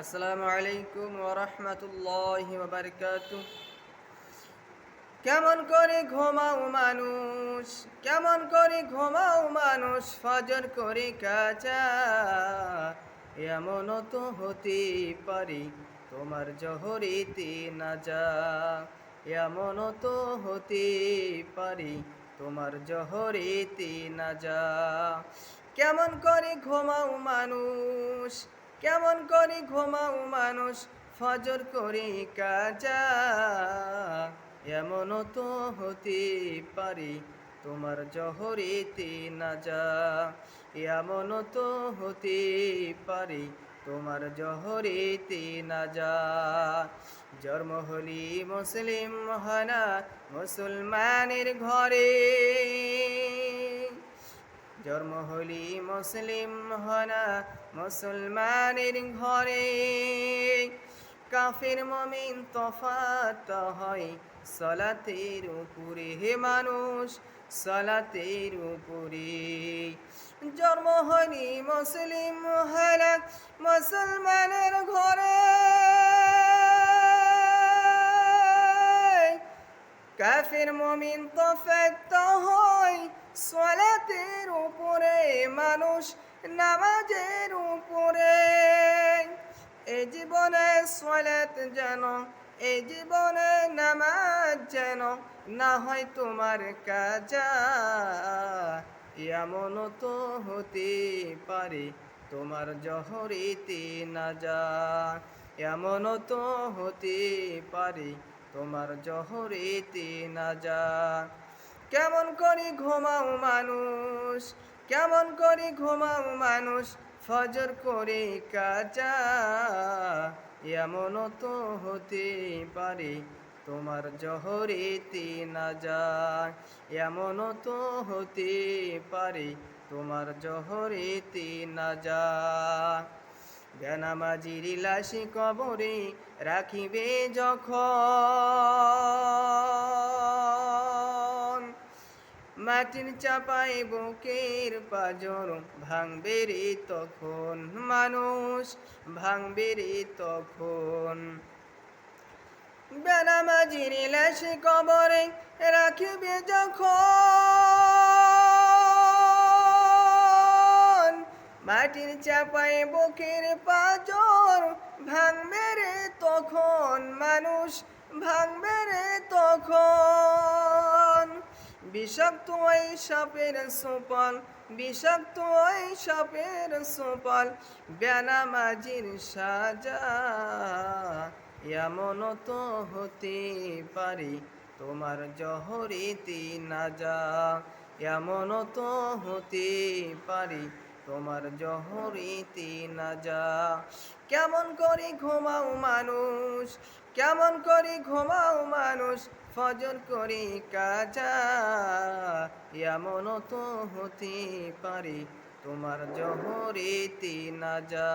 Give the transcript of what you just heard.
আসসালামু আলাইকুম ওরহমতুল্লাহ বারকাত কেমন করে ঘুমাও মানুষ, কেমন করে ঘুমাও মানুষ, ফজর করে কাজা এমন তো হতে পারি তোমার জহরিতে না যা এমন তো হতে পারি তোমার জহরিতে না যা। কেমন করে ঘুমাও মানুষ কেমন করে ঘুমাও মানুষ, ফজর করে কাজা। এমন তো হতে পারি তোমার জহরেতে না যা এমন তো হতে পারি তোমার জহরেতে না যা জন্ম হলি মুসলিম হানা মুসলমানের ঘরে। জন্ম হলি মুসলিম হনা মুসলমানের ঘরে। কাফের মমিন তফাত হয় সলাতের উপরে। হে মানুষ, সলাতের উপরে। জন্ম হলি মুসলিম হনা মুসলমানের ঘরে। কাফের মমিন তফাত হয় সলাতের উপরে মানুষ নামাজের উপরে। এই জীবনে সলাত যেন এই জীবনে নামাজ যেন না হয় তোমার কাজা। এমন তো হতে পারে তোমার জহরিতে না যা। এমন তো হতে পারে তোমার জহরেতে না যা। কেমন করে ঘুমাও মানুষ, কেমন করে ঘুমাও মানুষ, ফজর করে কাজা এমন তো হতে পারে তোমার জহরেতে না যা এমন তো হতে পারে তোমার জহরেতে না যা বেনামাজির লাশি কবরে রাখিবে যখন মাটির চাপায় বুকের পাজর ভাঙবে রে তখন মানুষ, ভাঙবে রে তখন। বেনামাজির লাশি কবরে রাখিবে যখন। মাটির চাপায় বুকের পাজর ভাঙবে রে তখন মানুষ, ভাঙবে রে তখন। বিষাক্ত ওই সাপের সোপাল বিষাক্ত ওই সাপের সোপাল বেনামাজির সাজা এমন তো হতে পারে তোমার জহরিতে না যা এমন তো হতে পারে তোমার জহরিতে না যা। কেমন করে ঘুমাও মানুষ, কেমন করে ঘুমাও মানুষ, ফজর করে কাজা। এমন তো হতে পারে তোমার জহরিতে না যা।